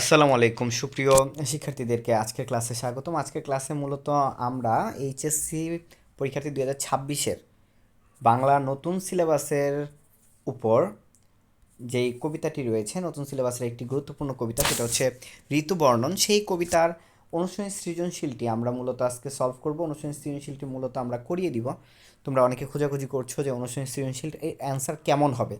আসসালামু আলাইকুম, সুপ্রিয় শিক্ষার্থীদেরকে আজকের ক্লাসে স্বাগতম। আজকের ক্লাসে মূলত আমরা এইচএসসি পরীক্ষার্থী দুই হাজার ছাব্বিশের বাংলা নতুন সিলেবাসের উপর যেই কবিতাটি রয়েছে, নতুন সিলেবাসের একটি গুরুত্বপূর্ণ কবিতা, সেটা হচ্ছে ঋতুবর্ণন। সেই কবিতার অনুশীলনী সৃজনশীলটি আমরা মূলত আজকে সলভ করব। অনুশীলনী সৃজনশীলটি মূলত আমরা করিয়ে দিব। তোমরা অনেকে খোঁজাখুঁজি করছ যে অনুশীলনী সৃজনশীল এর অ্যান্সার কেমন হবে।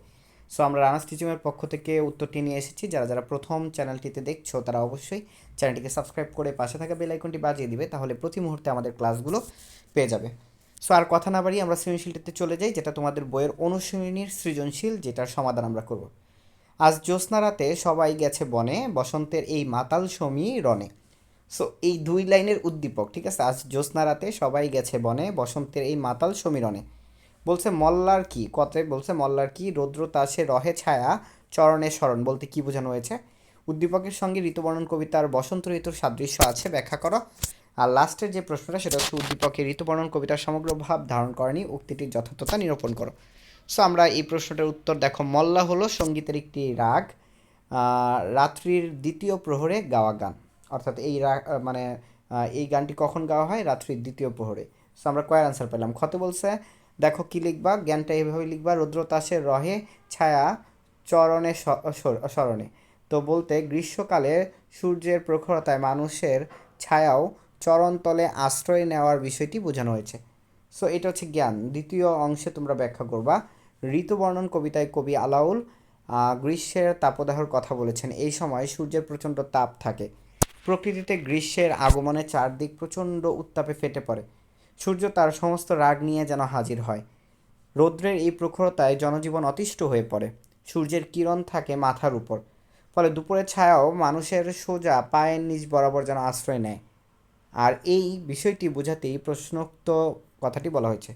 সো আমরা রানাস টিচিংয়ের পক্ষ থেকে উত্তরটি নিয়ে এসেছি। যারা যারা প্রথম চ্যানেলটিতে দেখছ, তারা অবশ্যই চ্যানেলটিকে সাবস্ক্রাইব করে পাশে থাকা বেল আইকনটি বাজিয়ে দিবে, তাহলে প্রতি মুহূর্তে আমাদের ক্লাসগুলো পেয়ে যাবে। সো আর কথা না বাড়িয়ে আমরা সৃজনশীলটিতে চলে যাই, যেটা তোমাদের বইয়ের অনুশীলনীর সৃজনশীল, যেটার সমাধান আমরা করব। আজ জ্যোৎস্না রাতে সবাই গেছে বনে, বসন্তের এই মাতাল সমী রনে সো এই দুই লাইনের উদ্দীপক, ঠিক আছে? আজ জ্যোৎস্না রাতে সবাই গেছে বনে, বসন্তের এই মাতাল সমীরণে বলছে, মল্লার কি? কথায় বলছে, মল্লার কি? রৌদ্র তাসে রহে ছায়া, চরণে স্মরণ। বলতে কি বোঝানো হয়েছে? উদ্দীপকের সঙ্গে ঋতুবর্ণন কবিতার বসন্ত ঋতুর সাদৃশ্য আছে, ব্যাখ্যা করো। আর লাস্টের যে প্রশ্নটা, সেটা হচ্ছে উদ্দীপকের ঋতুবর্ণন কবিতার সমগ্র ভাব ধারণ করেনি, উক্তিটির যথার্থতা নিরূপণ করো। সো আমরা এই প্রশ্নটার উত্তর দেখো। মল্লা হলো সঙ্গীতের একটি রাগ রাত্রির দ্বিতীয় প্রহরে গাওয়া গান। অর্থাৎ এই মানে এই গানটি কখন গাওয়া হয়? রাত্রির দ্বিতীয় প্রহরে। সো আমরা কয়ের আনসার পেলাম। ক্ষতে বলছে দেখো কি লিখবা? জ্ঞানটা এভাবে লিখবা রুদ্রতাসের রহে, ছায়া চরণে স্মরণে। তো বলতে গ্রীষ্মকালে সূর্যের প্রখরতায় মানুষের ছায়াও চরণতলে আশ্রয় নেওয়ার বিষয়টি বোঝানো হয়েছে। সো এটা হচ্ছে জ্ঞান। দ্বিতীয় অংশে তোমরা ব্যাখ্যা করবা। ঋতুবর্ণন কবিতায় কবি আলাউল গ্রীষ্মের তাপদাহর কথা বলেছেন। এই সময় সূর্যের প্রচণ্ড তাপ থাকে। প্রকৃতিতে গ্রীষ্মের আগমনে চারদিক প্রচণ্ড উত্তাপে ফেটে পড়ে। সূর্য তার সমস্ত রাগ নিয়ে যেন হাজির হয়। রৌদ্রের এই প্রখরতায় জনজীবন অতিষ্ঠ হয়ে পড়ে। সূর্যের কিরণ থাকে মাথার উপর, ফলে দুপুরের ছায়াও মানুষের সোজা পায়ের নিচ বরাবর যেন আশ্রয় নেয়। আর এই বিষয়টি বোঝাতেই প্রশ্নোক্ত কথাটি বলা হয়েছে।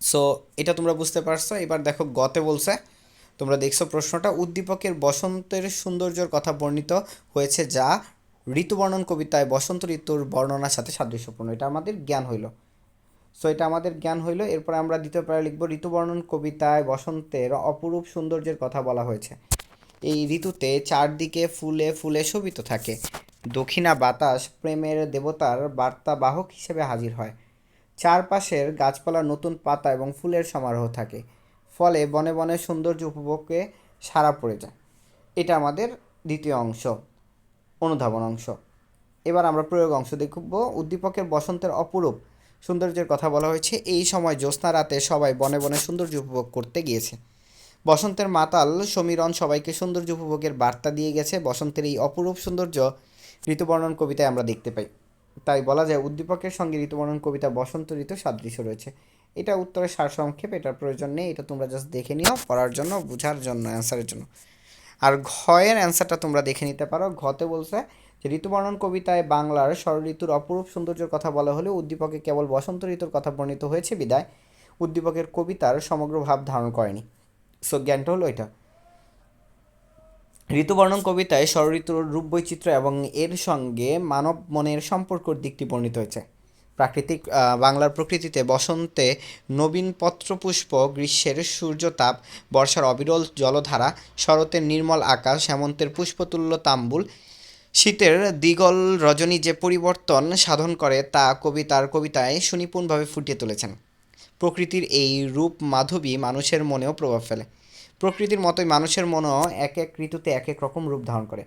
সো এটা তোমরা বুঝতে পারছ। এবার দেখো গতে বলছে। তোমরা দেখছ প্রশ্নটা। উদ্দীপকের বসন্তের সৌন্দর্যের কথা বর্ণিত হয়েছে যা ঋতুবর্ণন কবিতায় বসন্ত ঋতুর বর্ণনার সাথে সাদৃশ্যপূর্ণ। এটা আমাদের জ্ঞান হইল। সো এটা আমাদের জ্ঞান হইল। এরপর আমরা দ্বিতীয় প্রায় লিখব, ঋতুবর্ণন কবিতায় বসন্তের অপরূপ সৌন্দর্যের কথা বলা হয়েছে। এই ঋতুতে চারদিকে ফুলে ফুলে শোভিত থাকে। দক্ষিণা বাতাস প্রেমের দেবতার বার্তা বাহক হিসেবে হাজির হয়। চারপাশের গাছপালার নতুন পাতা এবং ফুলের সমারোহ থাকে। ফলে বনে বনে সৌন্দর্য উপভোগে সারা পড়ে যায়। এটা আমাদের দ্বিতীয় অংশ। অনুধাবন অংশ এবার আমরা প্রয়োগ অংশ দেখব। উদ্দীপকের বসন্তের অপরূপ সৌন্দর্যের কথা বলা হয়েছে। এই সময় জ্যোৎস্না রাতে সবাই বনে বনে সৌন্দর্য উপভোগ করতে গিয়েছে। বসন্তের মাতাল সমীরণ সবাইকে সৌন্দর্য উপভোগের বার্তা দিয়ে গেছে। বসন্তের এই অপরূপ সৌন্দর্য ঋতুবর্ণন কবিতায় আমরা দেখতে পাই। তাই বলা যায়, উদ্দীপকের সঙ্গে ঋতুবর্ণন কবিতা বসন্ত ঋতু সাদৃশ্য রয়েছে। এটা উত্তরের সারসংক্ষেপ, এটার প্রয়োজন নেই। এটা তোমরা জাস্ট দেখে নিও, পড়ার জন্য, বোঝার জন্য অ্যান্সারের জন্য। আর ঘয়ের অ্যান্সারটা তোমরা দেখে নিতে পারো। ঘতে বলছে যে, ঋতুবর্ণন কবিতায় বাংলার ঋতুর অপরূপ সৌন্দর্যের কথা বলা হলেও উদ্দীপকে কেবল বসন্ত ঋতুর কথা বর্ণিত হয়েছে বিদায়। উদ্দীপকের কবিতার সমগ্র ভাব ধারণ করেনি। সো জ্ঞানটা হলো এটা। ঋতুবর্ণন কবিতায় ঋতুর রূপ বৈচিত্র্য এবং এর সঙ্গে মানব মনের সম্পর্কর দিকটি বর্ণিত হয়েছে। প্রাকৃতিক বাংলার প্রকৃতিতে বসন্তে নবীন পত্রপুষ্প, গ্রীষ্মের সূর্যতাপ, বর্ষার অবিরল জলধারা, শরতের নির্মল আকাশ, হেমন্তের পুষ্পতুল্য তাম্বুল, শীতের দ্বিগল রজনী যে পরিবর্তন সাধন করে তা কবি তার কবিতায় সুনিপুণভাবে ফুটিয়ে তুলেছেন। প্রকৃতির এই রূপ মাধবী মানুষের মনেও প্রভাব ফেলে। প্রকৃতির মতোই মানুষের মনও এক এক ঋতুতে এক এক রকম রূপ ধারণ করে।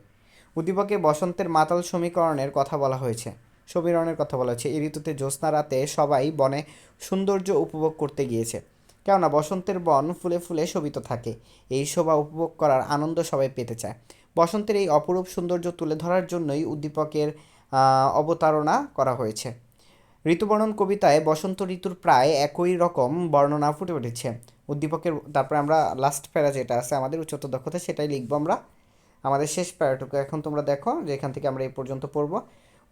উদ্দীপকে বসন্তের মাতাল সমীকরণের কথা বলা হয়েছে। সমীকরণের কথা বলা হয়েছে এই ঋতুতে জ্যোৎস্না রাতে সবাই বনে সৌন্দর্য উপভোগ করতে গিয়েছে। কেননা বসন্তের বন ফুলে ফুলে শোভিত থাকে। এই শোভা উপভোগ করার আনন্দ সবাই পেতে চায়। বসন্তের এই অপরূপ সৌন্দর্য তুলে ধরার জন্যই উদ্দীপকের অবতারণা করা হয়েছে। ঋতুবর্ণন কবিতায় বসন্ত ঋতুর প্রায় একই রকম বর্ণনা ফুটে উঠেছে। উদ্দীপকের, তারপরে আমরা লাস্ট প্যারা যেটা আছে আমাদের উচ্চতর দক্ষতা সেটাই লিখব আমরা। আমাদের শেষ প্যারাটুকু এখন তোমরা দেখো যে এখান থেকে আমরা এই পর্যন্ত পড়ব।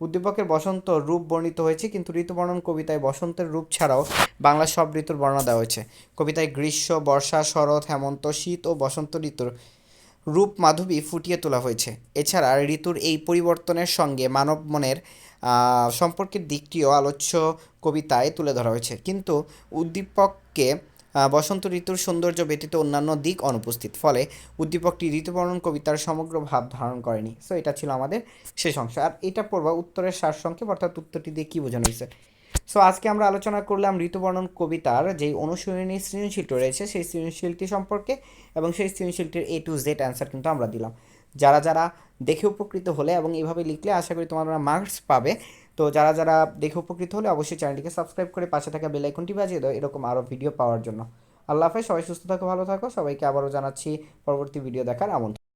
উদ্দীপকের বসন্ত রূপ বর্ণিত হয়েছে, কিন্তু ঋতুবর্ণন কবিতায় বসন্তের রূপ ছাড়াও বাংলা সব ঋতুর বর্ণনা দেওয়া হয়েছে। কবিতায় গ্রীষ্ম, বর্ষা, শরৎ, হেমন্ত, শীত ও বসন্ত ঋতুর রূপ মাধবী ফুটিয়ে তোলা হয়েছে। এছাড়া ঋতুর এই পরিবর্তনের সঙ্গে মানব মনের সম্পর্কের দিকটিও আলোচ্য কবিতায় তুলে ধরা হয়েছে। কিন্তু উদ্দীপককে বসন্ত ঋতুর সৌন্দর্য ব্যতীত অন্যান্য দিক অনুপস্থিত। ফলে উদ্দীপকটি ঋতুবর্ণন কবিতার সমগ্র ভাব ধারণ করেনি। সো এটা ছিল আমাদের শেষ অংশ। আর এটা পড়বা উত্তরের সারসংক্ষেপ, অর্থাৎ উত্তরটি দিয়ে কী বোঝানো হয়েছে? সো আজকে আমরা আলোচনা করলাম ঋতুবর্ণন কবিতার যেই অনুশীলনী সৃজনশীলটি রয়েছে, সেই সৃজনশীলটি সম্পর্কে এবং সেই সৃজনশীলটির এ টু জেড অ্যান্সার কিন্তু আমরা দিলাম। যারা যারা দেখে উপকৃত হলে এবং এইভাবে লিখলে আশা করি তোমরা মার্কস পাবে। তো যারা যারা দেখে উপকৃত হলে অবশ্যই চ্যানেলটিকে সাবস্ক্রাইব করে পাশে থাকা বেল আইকনটি বাজিয়ে দাও, এরকম আরও ভিডিও পাওয়ার জন্য। আল্লাহ হাফেজ, সবাই সুস্থ থাকো, ভালো থাকো। সবাইকে আবারও জানাচ্ছি পরবর্তী ভিডিও দেখার আমন্ত্রণ।